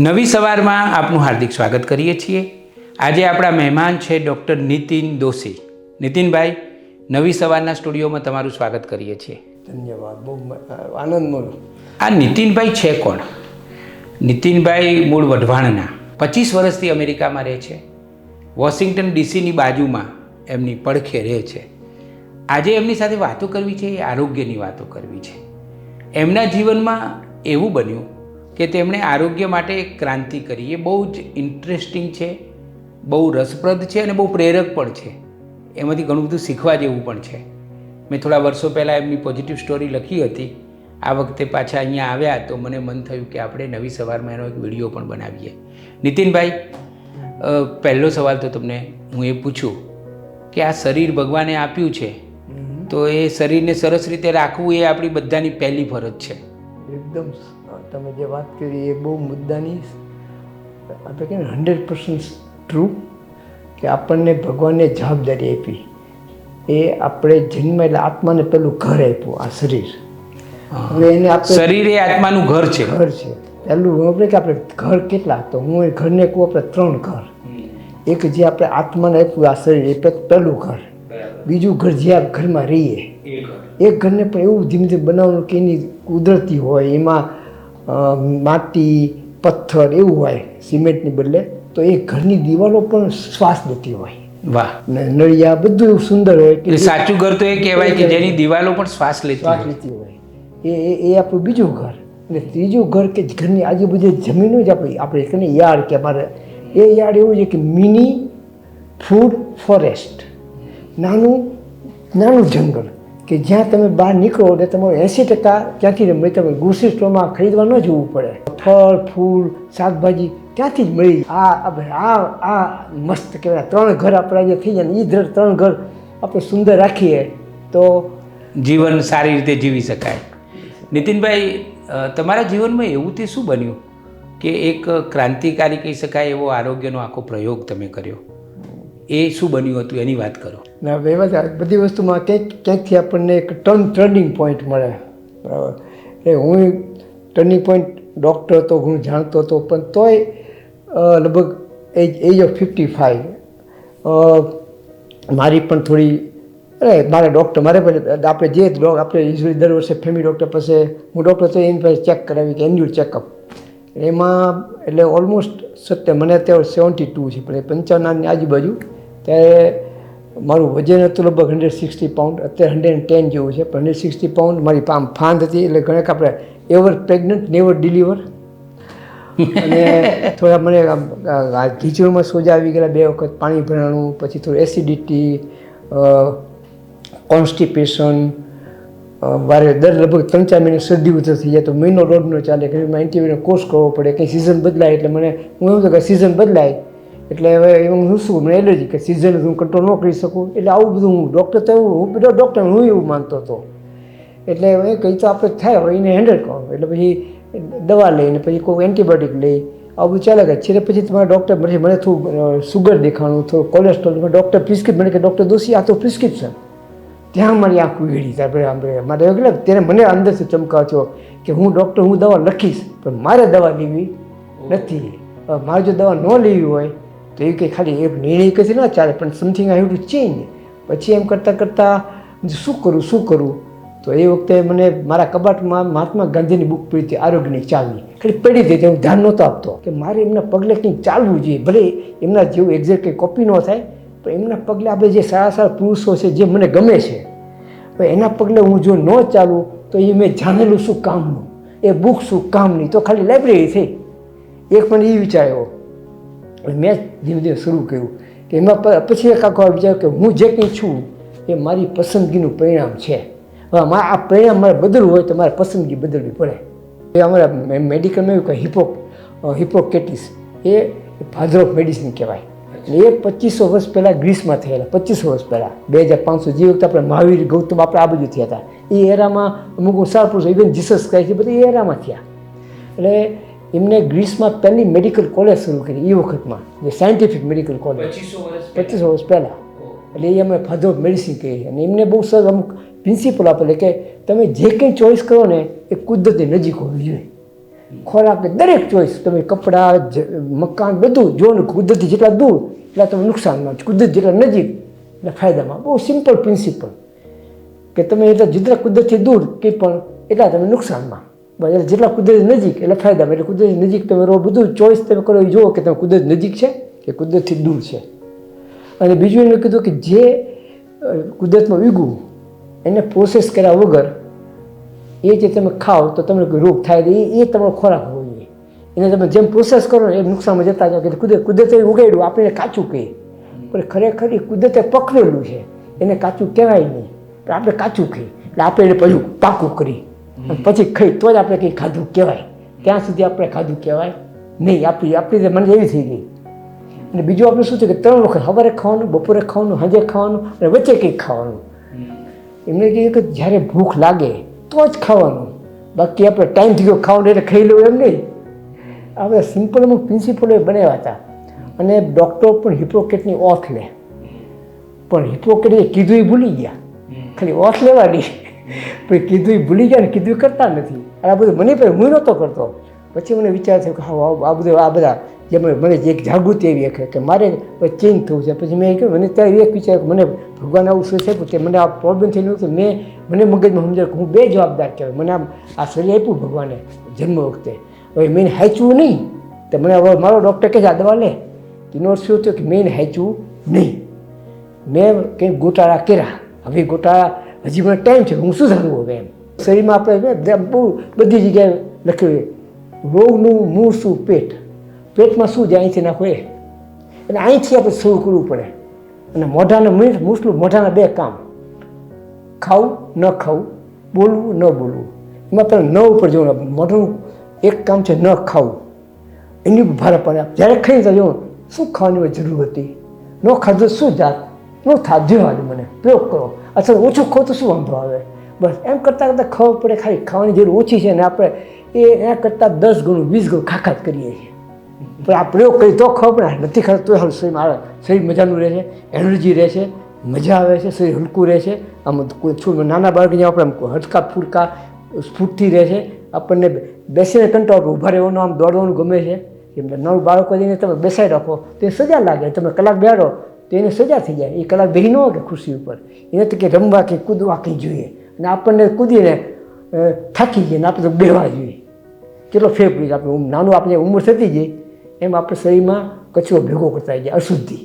નવી સવારમાં આપનું હાર્દિક સ્વાગત કરીએ છીએ. આજે આપણા મહેમાન છે ડૉક્ટર નીતિન દોશી. નીતિનભાઈ નવી સવારના સ્ટુડિયોમાં તમારું સ્વાગત કરીએ છીએ. ધન્યવાદ બહુ આનંદ મળ્યો. આ નીતિનભાઈ છે કોણ? નીતિનભાઈ મૂળ વઢવાણના પચીસ વર્ષથી અમેરિકામાં રહે છે. વોશિંગ્ટન ડીસીની બાજુમાં એમની પડખે રહે છે. આજે એમની સાથે વાતો કરવી છે એ આરોગ્યની વાતો કરવી છે. એમના જીવનમાં એવું બન્યું કે તેમણે આરોગ્ય માટે એક ક્રાંતિ કરી. એ બહુ જ ઇન્ટરેસ્ટિંગ છે બહુ રસપ્રદ છે અને બહુ પ્રેરક પણ છે. એમાંથી ઘણું બધું શીખવા જેવું પણ છે. મેં થોડા વર્ષો પહેલાં એમની પોઝિટિવ સ્ટોરી લખી હતી. આ વખતે પાછા અહીંયા આવ્યા તો મને મન થયું કે આપણે નવી સવારમાં એનો એક વીડિયો પણ બનાવીએ. નીતિનભાઈ પહેલો સવાલ તો તમને હું એ પૂછું કે આ શરીર ભગવાને આપ્યું છે? તો એ શરીરને સરસ રીતે રાખવું એ આપણી બધાની પહેલી ફરજ છે. એકદમ. તમે જે વાત કરી એ બહુ મુદ્દાની આપણે કહીએ હંડ્રેડ પર્સન્ટ ટ્રુ કે આપણને ભગવાને જવાબદારી આપી. એ આપણે જન્મ એટલે આત્માને પેલું ઘર આપ્યું આ શરીર. હવે એને આપણે શરીર એ આત્માનું ઘર છે. ઘર છે. પહેલું આપણે કે આપણે ઘર કેટલા? તો હું એ ઘરને કહું આપણે ત્રણ ઘર. એક જે આપણે આત્માને આપ્યું આ શરીર એ પહેલું ઘર. બીજું ઘર જે આ ઘરમાં રહીએ. એક ઘરને પણ એવું ધીમે ધીમે બનાવવાનું કે એની કુદરતી હોય એમાં માટી પથ્થર એવું હોય સિમેન્ટની બદલે તો એ ઘરની દિવાલો પણ શ્વાસ લેતી હોય. વાહ. ને નળિયા બધું સુંદર હોય કે સાચું ઘર તો એ કહેવાય કે જેની દિવાલો પણ શ્વાસ લેતી શ્વાસ લેતી હોય. એ એ- આપણું બીજું ઘર. અને ત્રીજું ઘર કે ઘરની આજુબાજુ જમીન જ આપણે આપણે કહીએ યાર્ડ કે અમારે એ યાર્ડ એવું છે કે મિની ફૂડ ફોરેસ્ટ. નાનું નાનું જંગલ. કે જ્યાં તમે બહાર નીકળો એટલે તમારો એંસી ટકા ત્યાંથી જ મળે તમે ગ્રોસરી સ્ટોરમાં ખરીદવા ન જવું પડે. ફળ, ફૂલ, શાકભાજી ત્યાંથી જ મળી આ આ આ મસ્ત કહેવાય, ત્રણ ઘર આપણા જે થઈ જાય ને એ ઘર ત્રણ ઘર આપણે સુંદર રાખીએ તો જીવન સારી રીતે જીવી શકાય. નીતિનભાઈ તમારા જીવનમાં એવું તે શું બન્યું? કે એક ક્રાંતિકારી કહી શકાય, એવો આરોગ્યનો આખો પ્રયોગ તમે કર્યો. એ શું બન્યું હતું એની વાત કરો. ના જ બધી વસ્તુમાં ક્યાંક, ક્યાંકથી આપણને એક ટર્ન ટર્નિંગ પોઈન્ટ મળે. બરાબર. એટલે હું ટર્નિંગ પોઈન્ટ ડૉક્ટર હતો, હું જાણતો હતો, પણ તોય લગભગ age age of fifty five મારી પણ થોડી, અરે, મારે ડૉક્ટર મારે પણ, આપણે જે આપણે દર વર્ષે ફેમિલી ડૉક્ટર પાસે, હું ડૉક્ટર તો એની પાસે ચેક કરાવી કે એન્યુઅલ ચેકઅપ એમાં એટલે ઓલમોસ્ટ સત્ય મને અત્યારે સેવન્ટી ટુ છે પણ એ પંચાવનની આજુબાજુ. ત્યારે મારું વજન હતું લગભગ હંડ્રેડ સિક્સટી પાઉન્ડ અત્યારે હંડ્રેડ ટેન જેવું છે પણ હંડ્રેડ સિક્સટી પાઉન્ડ મારી પામ ફાંદ હતી એટલે ઘણા આપણે એવર પ્રેગ્નન્ટ નેવર ડિલિવર અને થોડા મને ખીચડીમાં સોજા આવી ગયેલા બે વખત પાણી ભરાણું પછી થોડું એસિડિટી કોન્સ્ટિપેશન વારે દર લગભગ ત્રણ ચાર મહિને શરદી ઉધર થઈ જાય. તો મહિનો મહિનો ચાલે. એમાં એન્ટીબાયોટિક કોર્સ કરવો પડે. કંઈ સિઝન બદલાય એટલે મને, હું એવું કે સિઝન બદલાય. એટલે હવે એમાં હું શું મને એલર્જી કે સિઝન હું કંટ્રોલ ન કરી શકું. એટલે આવું બધું હું ડૉક્ટર તો હું બધો ડૉક્ટર હું એવું માનતો હતો. એટલે હવે કંઈ તો આપણે થાય. હવે એને હેન્ડલ કરો એટલે પછી દવા લઈને પછી કોઈ એન્ટીબાયોટિક લઈ. આવું ચાલે છે પછી તમારા ડૉક્ટર મને મને થોડું સુગર દેખાણું, થોડું કોલેસ્ટ્રોલ ડૉક્ટર પ્રિસ્ક્રિપ્ટ મને કે ડૉક્ટર દોશી, આ તો પ્રિસ્ક્રિપ્શન ત્યાં મારી આંખ ઉઘડી સાંભળે આપણે મારે એવું એટલે ત્યારે મને અંદરથી ચમકાવ થયો કે હું ડૉક્ટર હું દવા લખીશ પણ મારે દવા લેવી નથી. મારે જો દવા ન લેવી હોય તો એ કંઈ ખાલી એક નિર્ણય કશે ના ચાલે પણ something I have to change પછી એમ કરતાં કરતાં શું કરું શું કરું? તો એ વખતે મને મારા કબાટમાં મહાત્મા ગાંધીની બુક પડી હતી આરોગ્યની ચાલવી ખાલી પડી હતી હું ધ્યાન નહોતો આપતો. કે મારે એમના પગલે કંઈક ચાલવું જોઈએ ભલે એમના જેવું એક્ઝેક્ટ કંઈ કોપી ન થાય પણ એમના પગલે આપણે જે સારા સારા પુરુષો છે, જે મને ગમે છે એના પગલે હું જો ન ચાલું, તો એ મેં જાણેલું શું કામનું, એ બુક શું કામની, તો ખાલી લાઇબ્રેરી થઈ. એક મને એ વિચાર્યો મેં ધીમે ધીમે શરૂ કર્યું કે એમાં પછી એક આખો વિચાર કે હું જે કંઈ છું, એ મારી પસંદગીનું પરિણામ છે. હવે આ પરિણામ મારે બદલવું હોય તો મારે પસંદગી બદલવી પડે. એ અમારા મેડિકલમાં એવું કે હિપો હિપોકેટિસ એ ફાધર મેડિસિન કહેવાય. એ પચીસો વર્ષ પહેલાં ગ્રીસમાં થયેલા પચીસો વર્ષ પહેલાં બે હજાર પાંચસો જે વખતે આપણે મહાવીર ગૌતમ આપણે આ બધું થયા હતા. એ એરામાં અમુક સાર પુરુષો ઇવન જીસસ ક્રાઇસ્ટ છે બધા એ એરામાં થયા. એટલે એમને ગ્રીસમાં પહેલી મેડિકલ કોલેજ શરૂ કરી એ વખતમાં જે સાયન્ટિફિક મેડિકલ કોલેજ. પચીસો વર્ષ પહેલાં. એટલે એ અમે ફાધર ઓફ મેડિસિન કહીએ અને એમને બહુ સરસ અમુક પ્રિન્સિપલ આપેલે કે તમે જે કંઈ ચોઈસ કરો ને એ કુદરતની નજીક હોવી જોઈએ. ખોરાક દરેક ચોઈસ, તમે કપડાં મકાન બધું જો ને કુદરતી જેટલા દૂર, એટલા તમે નુકસાનમાં કુદરત જેટલા નજીક, એટલે ફાયદામાં. બહુ સિમ્પલ પ્રિન્સિપલ કે તમે એટલા જેટલા કુદરતથી દૂર કે પણ એટલા તમે નુકસાનમાં. બસ જેટલા કુદરત નજીક, એટલે ફાયદામાં. એટલે કુદરત નજીક તમે રહો, બધું ચોઈસ તમે કરો, એ જુઓ કે તમે કુદરત નજીક છે કે કુદરતથી દૂર છે. અને બીજું એમને કીધું કે જે કુદરતમાં વીગવું એને પ્રોસેસ કર્યા વગર એ જે તમે ખાઓ તો તમને રોગ થાય એ એ તમારો ખોરાક હોવો જોઈએ. એને તમે જેમ પ્રોસેસ કરો ને એમ નુકસાનમાં જતા જાઓ કે કુદરત કુદરતે ઉગાડ્યું આપણે કાચું કહીએ. પણ ખરેખર એ કુદરતે પકવેલું છે. એને કાચું કહેવાય નહીં. પણ આપણે કાચું ખાઈએ એટલે આપણે એને પછી પાકું કરી પછી ખાઈ તો જ આપણે કંઈ ખાધું કહેવાય. ત્યાં સુધી આપણે ખાધું કહેવાય નહીં. આપણી આપણી મને એવી થઈ ગઈ. અને બીજું આપણે શું છે કે ત્રણ વખત સવારે ખાવાનું બપોરે ખાવાનું સાંજે ખાવાનું અને વચ્ચે કંઈક ખાવાનું. એમને કહ્યું કે જ્યારે ભૂખ લાગે તો જ ખાવાનું. બાકી આપણે ટાઈમ થઈ ગયો ખાવાનું એટલે ખાઈ લેવું એમ નહીં. આપણે સિમ્પલ અમુક પ્રિન્સિપલો બનાવ્યા હતા. અને ડૉક્ટર પણ હિપ્રોકેટની ઓથ લે. પણ હિપ્રોકેટે કીધું એ ભૂલી ગયા. ખાલી ઓથ લેવાની. પણ કીધું ભૂલી ગયા ને કીધું કરતા નથી. અને આ બધું મને પણ હું નહોતો કરતો. પછી મને વિચાર થયો કે હા, આ બધું, આ બધા જે મને જે એક જાગૃતિ એવી કે મારે ચેન્જ થવું છે. પછી મેં કહ્યું મને ત્યારે એક વિચાર મને ભગવાન આવું શું છે તે મને આ પ્રોબ્લેમ થયેલું કે મેં, મને મગજમાં સમજાય કે હું બે જવાબદાર કહેવાય. મને આમ આ શરીર આપ્યું ભગવાને જન્મ વખતે. હવે મેં હાંચવું નહીં. તો મને હવે મારો ડૉક્ટર કહે છે, આ દવા લે. એનો શું થયો કે મેં હાંચવું નહીં. મેં કંઈક ગોટાળા કર્યા. હવે ગોટાળા હજી મને ટાઈમ છે. હું સુધારવું હવે એમ? શરીરમાં આપણે બહુ બધી જગ્યાએ લખ્યું રોગનું મૂળ શું? પેટ. પેટમાં શું જાય છે નાખો એ. અને અહીંથી આપણે શરૂ કરવું પડે. અને મોઢાને મીઠ મૂસલું, મોઢાના બે કામ. ખાવું, ન ખાવું, બોલવું, ન બોલવું. એમાં પણ ન ઉપર જવું મોઢું એક કામ છે ન ખાવું. એની ભારે પડે. જ્યારે ખાઈ તો શું ખાવાની જરૂર હતી? ન ખાધું શું જાત? ન થાધ્યું આજે મને, પ્રયોગ કરો. અથવા ઓછું ખાવ તો શું વાંધો આવે? બસ, એમ કરતાં કરતાં ખબર પડે, ખાલી ખાવાની જરૂર ઓછી છે ને આપણે એ એના કરતાં દસ ગણું, વીસ ગણું ખાખા કરીએ છીએ. પણ આ પ્રયોગ કરી તો ખબર પડે. નથી ખબર તો શરીર મારે શરીર મજાનું રહે છે, એનર્જી રહે છે, મજા આવે છે, શરીર હલકું રહે છે. આમ કોઈ નાના બાળક જેમ આપણે હડકા ફૂડકા, સ્ફૂર્તિ રહે છે. આપણને બેસીને કંટાળો ઊભા રહેવાનું, આમ દોડવાનું ગમે છે. એમ નવ બાળકો જઈને તમે બેસાડી રાખો, તો એ સજા લાગે. તમે કલાક બેડો તો એને સજા થઈ જાય. એ કલાક બેહી ન હોય કે ખુરશી ઉપર. એને તો કે રમવા કે કૂદવા કંઈ જોઈએ. અને આપણને કૂદીને થાકી જઈએ ને આપણે તો બેહવા જોઈએ. કેટલો ફેર પડી જાય. આપણે નાનું આપણે ઉંમર થતી જાય એમ આપણે શરીરમાં કચરો ભેગો કરતા જાય અશુદ્ધિ.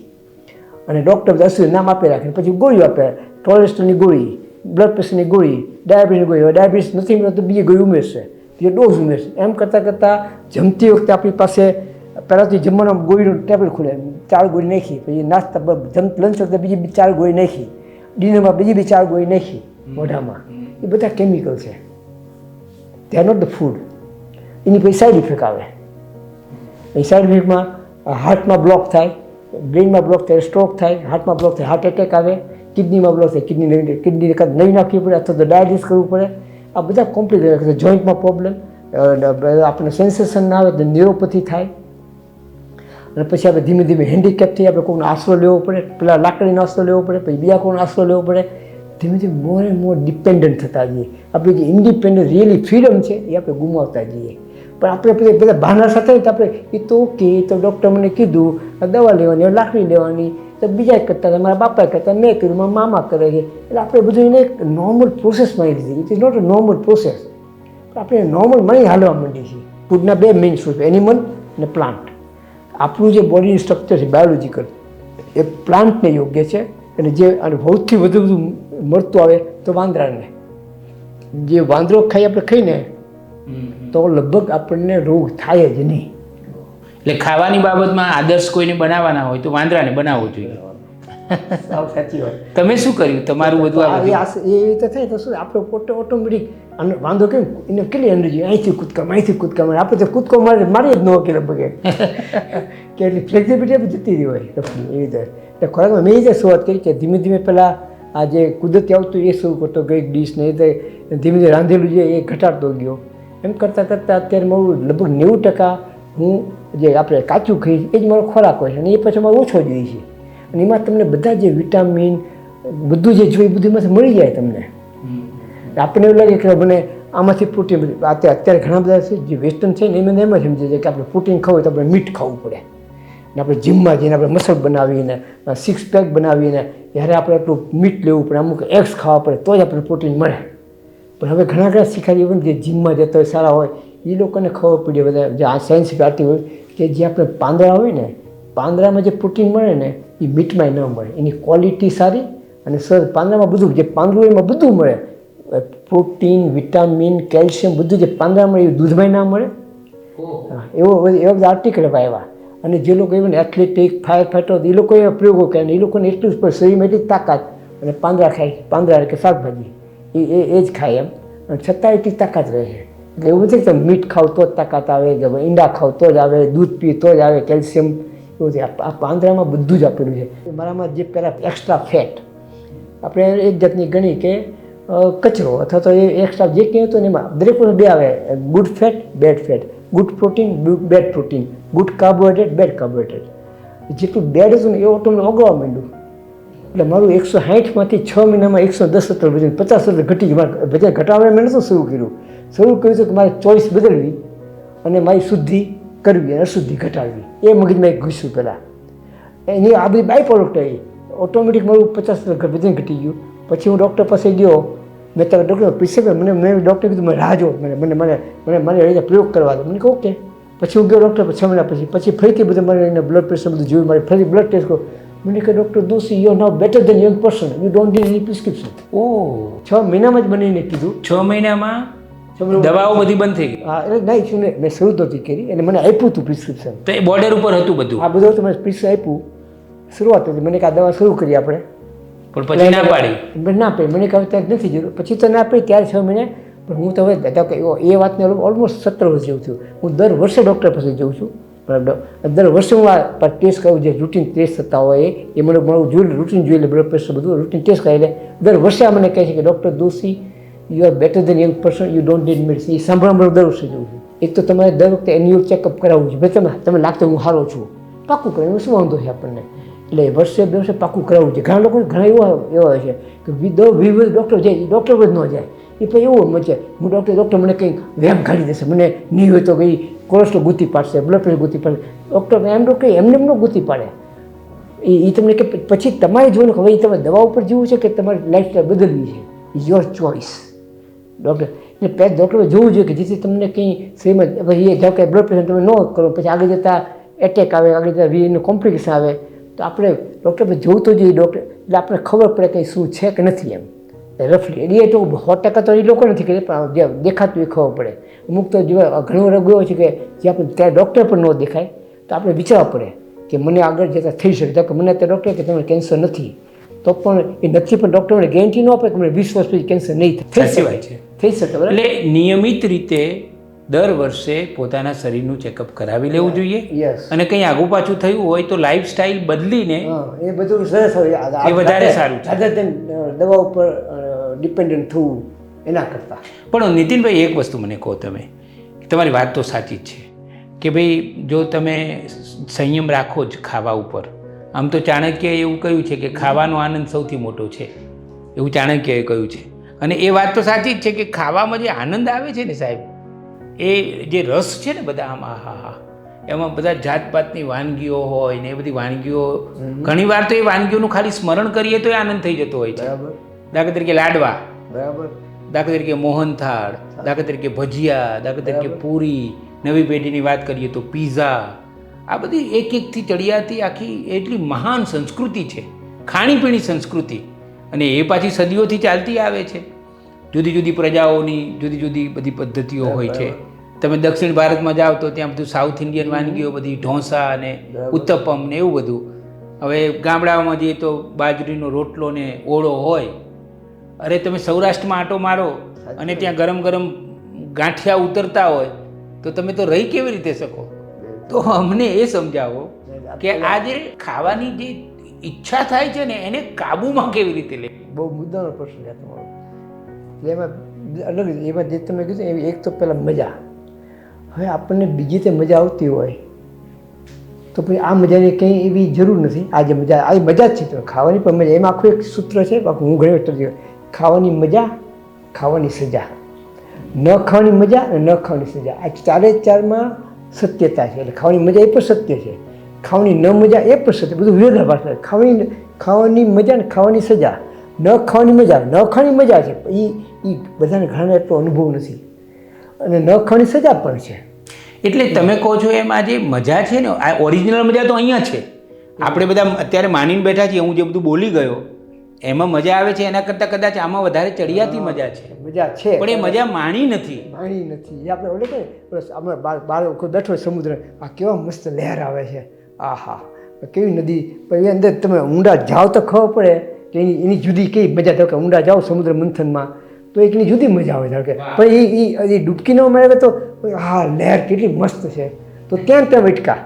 અને ડૉક્ટર અશુદ્ધિ નામ આપી રાખે પછી ગોળીઓ આપે. કોલેસ્ટ્રોલની ગોળી બ્લડ પ્રેશરની ગોળી ડાયાબિટીસની ગોળી. ડાયાબિટીસ નથી મળે તો બીજી ગોળી ઉમેરશે. બીજો ડોઝ ઉમેરશે. એમ કરતાં કરતાં જમતી વખતે આપણી પાસે પહેલાંથી જમવાનો ગોળીનું ટેબલ ખુલે. ચાર ગોળી નાખી. પછી નાસ્તા જમ લંચ વખતે બીજી ચાર ગોળી નાખી. ડિનરમાં બીજી બી ચાર ગોળી નાખી મોઢામાં. એ બધા કેમિકલ છે. They are not the food એની પછી સાઈડ ઇફેક્ટ આવે. એ હાર્ટમાં બ્લોક થાય બ્રેઇનમાં બ્લોક થાય સ્ટ્રોક થાય હાર્ટમાં બ્લોક થાય હાર્ટ એટેક આવે કિડનીમાં બ્લોક થાય કિડની કિડની એકાદ નહીં નાખવી પડે અથવા તો ડાયાલિસ કરવું પડે. આ બધા કોમ્પ્લિકેટ જોઈન્ટમાં પ્રોબ્લેમ આપણને સેન્સેશન ના આવે તો ન્યુરોપથી થાય. અને પછી આપણે ધીમે ધીમે હેન્ડીકેપથી આપણે કોઈનો આશરો લેવો પડે, પેલા લાકડીનો આશરો લેવો પડે, પછી બીજા કોઈનો આશરો લેવો પડે. ધીમે ધીમે મોર એન્ડ મોર ડિપેન્ડન્ટ થતા જઈએ. આપણી જે ઇન્ડિપેન્ડન્ટ રિયલી ફ્રીડમ છે, એ આપણે ગુમાવતા જઈએ. પણ આપણે પછી બધા બહાના સાથે આપણે એ તો ઓકે, તો ડૉક્ટર મને કીધું દવા લેવાની લાકડી લેવાની. તો બીજા કરતા હતા, મારા બાપા કરતા મેં કર્યું મારા મામા કરે છે. એટલે આપણે બધું એને એક નોર્મલ પ્રોસેસમાં આવી દીધી. It is not a normal process આપણે નોર્મલ મની હાલવા માંડી છીએ ફૂડના બે મેઇન સોર્સ એનિમલ અને પ્લાન્ટ આપણું જે બોડીનું સ્ટ્રક્ચર છે બાયોલોજીકલ એ પ્લાન્ટને યોગ્ય છે. અને જે અને સૌથી વધુ બધું મળતું આવે તો વાંદરાને. જે વાંદરો ખાઈ આપણે ખાઈને તો લગભગ આપણને રોગ થાય જ નહીં. એટલે ખાવાની બાબતમાં આદર્શ કોઈને બનાવવાના હોય તો વાંદરાને બનાવવો જોઈએ. સાવ સાચી વાત. તમે શું કર્યું? તમારું બધું એ રીતે થાય તો શું? આપણો પોતે ઓટોમેટિક અને વાંધો કેમ? એને કેટલી એનર્જી અહીંથી કૂદકા અહીંથી કૂદકા મારે. આપણે તો કૂદકો મારે મારી જ ન હોય કે લગભગ. કે એટલી ફ્લેક્સિબિલિટી જતી રહી હોય. એ એવી રીતે. એટલે ખોરાકમાં મેં એ રીતે શરૂઆત કરી કે ધીમે ધીમે પહેલાં આ જે કુદરતી આવતું એ શરૂ કરતો ગઈ ડીશ ને એ ધીમે ધીમે રાંધેલું જે એ ઘટાડતો ગયો. એમ કરતાં કરતાં અત્યારે મારું લગભગ નેવું ટકા હું જે આપણે કાચું ખાઈશ એ જ મારો ખોરાક હોય છે અને એ પછી મારો ઓછો જોઈએ છે. અને એમાં તમને બધા જે વિટામિન બધું જે જોઈએ બધું એમાંથી મળી જાય તમને. આપણને એવું લાગે કે મને આમાંથી પ્રોટીન અત્યારે અત્યારે ઘણા બધા છે જે વેસ્ટર્ન છે ને એમને એમ જ સમજે છે કે આપણે પ્રોટીન ખાવું તો આપણે મીઠ ખાવું પડે. ને આપણે જીમમાં જઈને આપણે મસલ બનાવીને સિક્સ પેક બનાવીને ત્યારે આપણે એટલું મીટ લેવું પડે અમુક એગ્સ ખાવા પડે તો જ આપણને પ્રોટીન મળે. પણ હવે ઘણા ઘણા શીખાડી પણ જે જીમમાં જતા હોય સારા હોય એ લોકોને ખબર પડી બધા જે આ સાયન્સ પાર્ટી હોય કે જે આપણે પાંદડા હોય ને પાંદડામાં જે પ્રોટીન મળે ને એ મીટમાં ન મળે. એની ક્વોલિટી સારી અને સર પાંદડામાં બધું જે પાંદડું એમાં બધું મળે. પ્રોટીન વિટામિન કેલ્શિયમ બધું જે પાંદડા મળે એ દૂધમાં ના મળે. એવો એવા બધા આર્ટિકલ આવ્યા. અને જે લોકો ઇવન એથ્લેટિક ફાયર ફાઈટર એ લોકો એવા પ્રયોગો કરે એ લોકોને એટલું જ શરીરમાં એટલી જ તાકાત અને પાંદડા ખાય પાંદડા કે શાકભાજી. એ એ એ જ ખાય એમ. અને છતાં એટલી તાકાત રહે. છે એટલે એવું નથી કે મીઠ ખાવ તો જ તાકાત આવે ઈંડા ખાવ તો જ આવે, દૂધ પી તો જ આવે, કેલ્શિયમ, એવું છે. આ પાંદડામાં બધું જ આપેલું છે. મારામાં જે પહેલાં એક્સ્ટ્રા ફેટ આપણે એક જાતની ગણી કે કચરો અથવા તો એ એક્સ્ટ્રા જે કંઈ હતું એમાં, દરેક બે આવે. Good fat bad fat good protein bad protein good carbohydrate bad carbohydrate જેટલું બેડ હતું ને એ ઓટોમેટિક ઓગળવા માંડ્યું. એટલે મારું એકસો સાઠમાંથી છ મહિનામાં એકસો દસ સત્તર વજન, પચાસ સત્તર ઘટી ગયું. મારે વજન ઘટાડવા મેં નહોતું શરૂ કર્યું. શરૂ કર્યું હતું કે મારે ચોઈસ બદલવી અને મારી શુદ્ધિ કરવી અને અશુદ્ધિ ઘટાડવી. એ મગજમાં એક ઘૂસ્યું પહેલાં. એની આ બધી બાય પ્રોડક્ટ આવી. ઓટોમેટિક મારું પચાસ સત્તર વજન ઘટી ગયું. પછી હું ડૉક્ટર પાસે ગયો. મેં તમે ડૉક્ટર પ્રિસ્ક્રિપ્શન મને મેં ડૉક્ટર કીધું, મને રાહ જો. મને મને મને મને મને એને પ્રયોગ કરવા દો. મને કહું, ઓકે. પછી હું ગયો ડૉક્ટર છ મહિના પછી. પછી ફરીથી બધું મને એને બ્લડ પ્રેશર બધું જોયું. મારે ફરી બ્લડ ટેસ્ટ કર્યો. મને કહે doctor Doshi you now better than young person you don't need any prescription ઓ. છ મહિનામાં જ બનીને કીધું. છ મહિનામાં દવાઓ બધી બંધ થઈ ગઈ? હા એટલે નહીં છું ને મેં શરૂ નહોતી કરી અને મને આપ્યું હતું પ્રિસ્ક્રિપ્શન તો એ બોર્ડર ઉપર હતું બધું? આ બધું તમે પ્રિસ્ક્રિપ્શન આપ્યું. શરૂઆત હતી મને કે આ દવા શરૂ કરી આપણે. પણ પછી ના પાડી? મને ના પાડી મને કહે ત્યાં નથી જરૂર. પછી તો ના પાડી ત્યારે છ મહિને પણ હું તો હવે કે એ વાતને ઓલમોસ્ટ સત્તર વર્ષ જેવું થયું. હું દર વર્ષે ડૉક્ટર પાસે જઉં છું. બરાબર દર વર્ષમાં પર ટેસ્ટ કરવું જે રૂટીન ટેસ્ટ થતા હોય, એ મને મારું જોઈ રૂટીન જોઈ લે બ્લડ પ્રેશર બધું રૂટીન ટેસ્ટ કરી લે દર વર્ષે મને કહે છે કે doctor Doshi you are better than young person you don't need medicine એ સાંભળવા મને દર વર્ષે જવું છું. એક તો તમારે દર વખતે એન્યુઅલ ચેકઅપ કરાવવું છે. તમે તમે લાગતો હું સારો છું. પાકું કરે એમાં શું વાંધો છે આપણને? એટલે વર્ષે, બે વર્ષે પાકું કરાવવું છે. ઘણા લોકો, ઘણા એવા એવા હોય છે કે વી વિવિધ ડૉક્ટર જાય ડૉક્ટર જ ન જાય. એ પછી એવું મચે. હું ડૉક્ટર ડૉક્ટર મને કંઈક વ્યાયામ કાઢી દેશે. મને નહીં હોય તો કંઈ કોલેસ્ટ્રોલ ગુતી પાડશે બ્લડ પ્રેશર ગુતી પાડશે. ડૉક્ટર એમ ડૉક્ટર એમને એમનો ગુતી પાડે. એ એ તમને કે પછી તમારે જોવું હવે એ તમે દવા ઉપર જીવવું છે કે તમારી લાઈફસ્ટાઈલ બદલવી છે? યોર ચોઇસ ડૉક્ટર એટલે પહેલાં ડૉક્ટરે જોવું જોઈએ કે જેથી તમને કંઈ શ્રીમદ, પછી એ જાઓ કે બ્લડ પ્રેશર તમે ન કરો, પછી આગળ જતાં એટેક આવે, આગળ જતાં વીનું કોમ્પ્લિકેશન આવે, તો આપણે ડૉક્ટર જોવું તો જોઈએ ડૉક્ટર એટલે આપણે ખબર પડે કે શું છે કે નથી એમ. રફલી એ તો સો ટકા તો એ લોકો નથી કરે પણ જે દેખાતું એ ખબર પડે. અમુક તો જો ઘણો રોગ એવો છે કે જે આપણે ત્યાં ડૉક્ટર પણ ન દેખાય તો આપણે વિચારવા પડે કે મને આગળ જતાં થઈ શકે. કે મને અત્યારે ડૉક્ટર કે તમને કેન્સર નથી. તો પણ એ નથી પણ ડૉક્ટર મને ગેરંટી ન આપે કે મને વીસ વર્ષ પછી કેન્સર નહીં થાય. થઈ શકાય છે. થઈ શકે એટલે નિયમિત રીતે દર વર્ષે પોતાના શરીરનું ચેકઅપ કરાવી લેવું જોઈએ. યસ અને કંઈ આગુ પાછું થયું હોય તો લાઈફસ્ટાઈલ બદલીને એ બધું સરસ હોય એ વધારે સારું છે. દવા ઉપર ડિપેન્ડન્ટ થવું એના કરતાં. પણ નીતિનભાઈ એક વસ્તુ મને કહો તમે. તમારી વાત તો સાચી જ છે કે ભાઈ જો તમે સંયમ રાખો જ ખાવા ઉપર. આમ તો ચાણક્યએ એવું કહ્યું છે કે ખાવાનો આનંદ સૌથી મોટો છે. એવું ચાણક્યએ કહ્યું છે. અને એ વાત તો સાચી જ છે કે ખાવામાં જે આનંદ આવે છે ને સાહેબ એ જે રસ છે ને બધા આમ આહા હા એમાં બધા જાતપાતની વાનગીઓ હોય ને એ બધી વાનગીઓ ઘણી વાર તો એ વાનગીઓનું ખાલી સ્મરણ કરીએ તો એ આનંદ થઈ જતો હોય છે. બરાબર. દાખલા તરીકે લાડવા. બરાબર. દાખલા તરીકે મોહનથાળ. દાખલા તરીકે ભજીયા. દાખલા તરીકે પૂરી. નવી પેઢીની વાત કરીએ તો પીઝા. આ બધી એક એકથી ચડિયાતી આખી એટલી મહાન સંસ્કૃતિ છે. ખાણીપીણી સંસ્કૃતિ. અને એ પાછી સદીઓથી ચાલતી આવે છે. જુદી જુદી પ્રજાઓની જુદી જુદી બધી પદ્ધતિઓ હોય છે. તમે દક્ષિણ ભારતમાં જાઓ તો ત્યાં બધું સાઉથ ઇન્ડિયન વાનગીઓ બધી ઢોસા અને ઉત્તપમ ને એવું બધું. હવે ગામડાઓમાં જઈએ તો બાજરીનો રોટલો ને ઓળો હોય. અરે તમે સૌરાષ્ટ્રમાં આંટો મારો અને ત્યાં ગરમ ગરમ ગાંઠિયા ઉતરતા હોય તો તમે તો રહી કેવી રીતે શકો? તો અમને એ સમજાવો કે આ જે ખાવાની જે ઈચ્છા થાય છે ને એને કાબૂમાં કેવી રીતે લે બહુ મુદ્દાનો પ્રશ્ન છે તમારો. એટલે એમાં અલગ એમાં જે તમે કીધું એવી એક તો પહેલાં મજા. હવે આપણને બીજી તે મજા આવતી હોય તો પછી આ મજાની કંઈ એવી જરૂર નથી. આજે મજા આ મજા જ છે. તો ખાવાની પણ મજા. એમાં આખું એક સૂત્ર છે આખું હું ઘણી વખત. ખાવાની મજા, ખાવાની સજા. ન ખાવાની મજા અને ન ખાવાની સજા. આ ચારે ચારમાં સત્યતા છે. એટલે ખાવાની મજા એ પણ સત્ય છે. ખાવાની ન મજા એ પણ સત્ય. બધું વિરોધાભાસ છે. ખાવાની ખાવાની મજા ને ખાવાની સજા. ન ખાવાની મજા, ન ખાવાની મજા છે. એ એ બધાને ઘણાને એટલો અનુભવ નથી. અને ન ખાવાની સજા પણ છે. એટલે તમે કહો છો એમ આ જે મજા છે ને, આ ઓરિજિનલ મજા તો અહીંયા છે. આપણે બધા અત્યારે માનીને બેઠા છીએ, હું જે બધું બોલી ગયો એમાં મજા આવે છે એના કરતાં કદાચ આમાં વધારે ચડિયાતી મજા છે. મજા છે. પણ એ મજા માણી નથી. માણી નથી. એ આપણે ઓલે બસ અમે બાર બાર બેઠો સમુદ્ર આ કેવા મસ્ત લહેર આવે છે. આહા કેવી નદી. પણ એ અંદર તમે ઊંડા જાઓ તો ખબર પડે કે એની એની જુદી કઈ મજા. ધારો કે ઊંડા જાઓ સમુદ્ર મંથનમાં તો એકની જુદી મજા આવે. ધારો કે પણ એ એ એ ડૂબકી ન મળે તો હા લહેર કેટલી મસ્ત છે. તો ત્યાં ત્યાં વટકા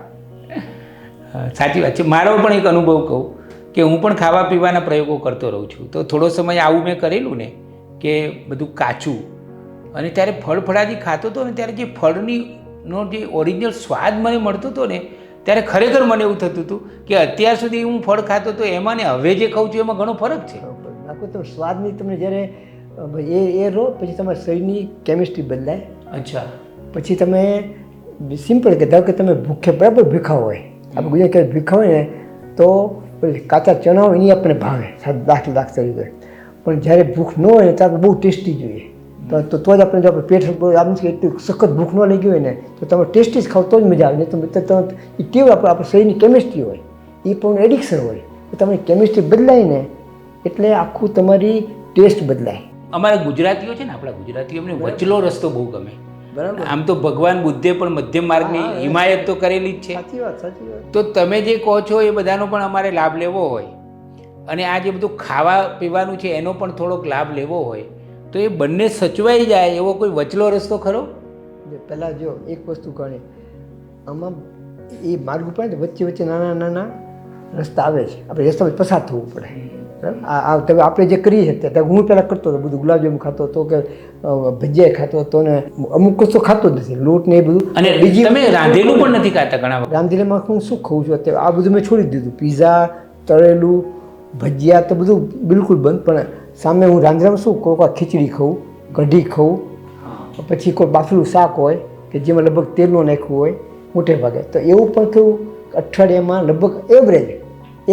સાચી વાત છે. મારો પણ એક અનુભવ કહું. કે હું પણ ખાવા પીવાના પ્રયોગો કરતો રહું છું. તો થોડો સમય આવું મેં કરેલું ને કે બધું કાચું. અને ત્યારે ફળ ફળાદી ખાતો હતો ને ત્યારે જે ફળની નો જે ઓરિજિનલ સ્વાદ મને મળતો હતો ને ત્યારે ખરેખર મને એવું થતું હતું કે અત્યાર સુધી હું ફળ ખાતો હતો એમાં ને હવે જે ખાઉં છું એમાં ઘણો ફરક છે. આખું તમે સ્વાદની તમને જ્યારે એ એ રહો પછી તમારા શરીરની કેમિસ્ટ્રી બદલાય. અચ્છા. પછી તમે સિમ્પલ કે ધારો કે તમે ભૂખે બરાબર ભૂખા હોય. આપણે ગુજરાત ભૂખા હોય ને તો પેલી કાચા ચણા હોય એની આપણને ભાવે સાથે દાખ તરીકે. પણ જ્યારે ભૂખ ન હોય ત્યારે બહુ ટેસ્ટી જોઈએ. તો તો જ આપણે જો આપણે પેટ આમ એટલી સખત ભૂખ ન લાગી હોય ને, તો તમે ટેસ્ટી જ ખાવ, તો જ મજા આવે. ને તો તમે એ કેવું આપણે આપણે શરીરની કેમિસ્ટ્રી હોય. એ પણ એડિક્શન હોય. તો તમારી કેમિસ્ટ્રી બદલાય ને, એટલે આખું તમારી ટેસ્ટ બદલાય. અમારા ગુજરાતીઓ છે ને, આપણા ગુજરાતીઓ એમને વચલો રસ્તો બહુ ગમે. બરાબર. આમ તો ભગવાન બુદ્ધે પણ મધ્યમ માર્ગની હિમાયત તો કરેલી જ છે. સાચી વાત સાચી વાત. તો તમે જે કહો છો એ બધાનો પણ અમારે લાભ લેવો હોય. અને આ જે બધું ખાવા પીવાનું છે એનો પણ થોડોક લાભ લેવો હોય. તો એ બંને સચવાઈ જાય એવો કોઈ વચલો રસ્તો ખરો? પહેલાં જો એક વસ્તુ ગણે. આમાં એ માર્ગ ઉપર વચ્ચે વચ્ચે નાના નાના રસ્તા આવે છે. આપણે રસ્તામાં પસાર થવું પડે. આપણે જે કરીએ છીએ ત્યાં હું પહેલાં કરતો હતો બધું ગુલાબજાંબુ ખાતો હતો કે ભજીયા ખાતો હતો ને અમુક કશો ખાતો જ નથી લોટ ને એ બધું. અને બીજી તમે રાંધેલું પણ નથી ખાતા ઘણા વખત? રામધીલામાં હું શું ખાઉં છું અત્યારે? આ બધું મેં છોડી દીધું. પીઝા તળેલું ભજીયા તો બધું બિલકુલ બંધ પણ સામે હું રાંધેલામાં શું કોઈ વાર ખીચડી ખાઉં કઢી ખાઉં પછી કોઈ બાફેલું શાક હોય કે જેમાં લગભગ તેલનું નાખ્યું હોય મોટે ભાગે. તો એવું પણ થયું અઠવાડિયામાં લગભગ એવરેજ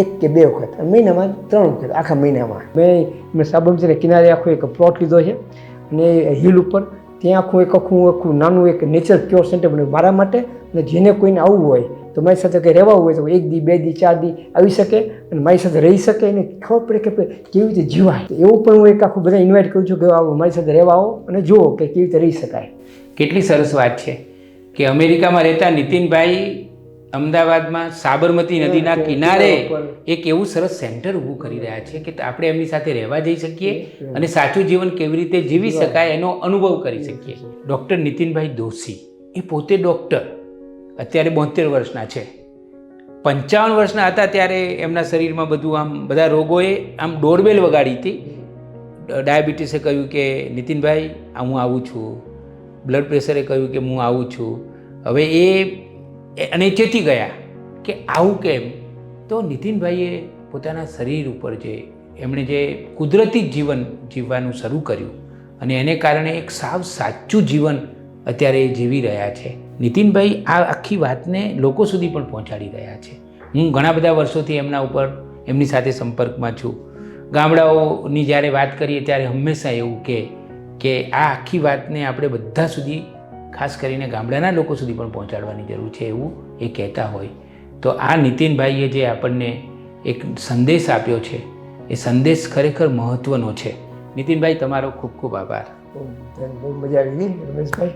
એક કે બે વખત. મહિનામાં ત્રણ વખત, આખા મહિનામાં. મેં મેં સાબરમતીના કિનારે આખો એક પ્લોટ લીધો છે. અને હિલ ઉપર ત્યાં આખું એક આખું આખું નાનું એક નેચર ક્યોર સેન્ટર બન્યું. મારા માટે અને જેને કોઈને આવવું હોય, તો મારી સાથે કંઈ રહેવા હોય, તો એક દી, બે દી, ચાર દી આવી શકે અને મારી સાથે રહી શકે અને ખબર પડે કે કેવી રીતે જીવાય. એવું પણ હું એક આખું બધા ઇન્વાઇટ કરું છું કે આવો, મારી સાથે રહેવા આવો અને જુઓ કે કેવી રીતે રહી શકાય. કેટલી સરસ વાત છે કે અમેરિકામાં રહેતા નીતિનભાઈ અમદાવાદમાં સાબરમતી નદીના કિનારે એક એવું સરસ સેન્ટર ઊભું કરી રહ્યા છે કે આપણે એમની સાથે રહેવા જઈ શકીએ અને સાચું જીવન કેવી રીતે જીવી શકાય એનો અનુભવ કરી શકીએ. ડૉક્ટર નીતિનભાઈ દોશી એ પોતે ડૉક્ટર અત્યારે બોતેર વર્ષના છે. પંચાવન વર્ષના હતા ત્યારે એમના શરીરમાં બધું આમ બધા રોગોએ આમ ડોરબેલ વગાડી હતી. ડાયાબિટીસે કહ્યું કે નીતિનભાઈ હું આવું છું. બ્લડ પ્રેશરે કહ્યું કે હું આવું છું. હવે એ એ- અને ચેતી ગયા કે આવું કેમ? તો નીતિનભાઈએ પોતાના શરીર ઉપર જે એમણે જે કુદરતી જીવન જીવવાનું શરૂ કર્યું અને એને કારણે એક સાવ સાચું જીવન અત્યારે જીવી રહ્યા છે. નીતિનભાઈ આ આખી વાતને લોકો સુધી પણ પહોંચાડી રહ્યા છે. હું ઘણા બધા વર્ષોથી એમના ઉપર એમની સાથે સંપર્કમાં છું. ગામડાઓની જ્યારે વાત કરીએ ત્યારે હંમેશા એવું કે કે આ આખી વાતને આપણે બધા સુધી ખાસ કરીને ગામડાના લોકો સુધી પણ પહોંચાડવાની જરૂર છે એવું એ કહેતા હોય. તો આ નીતિનભાઈએ જે આપણને એક સંદેશ આપ્યો છે, એ સંદેશ ખરેખર મહત્ત્વનો છે. નીતિનભાઈ, તમારો ખૂબ ખૂબ આભાર. બહુ મજા આવી. રમેશભાઈ?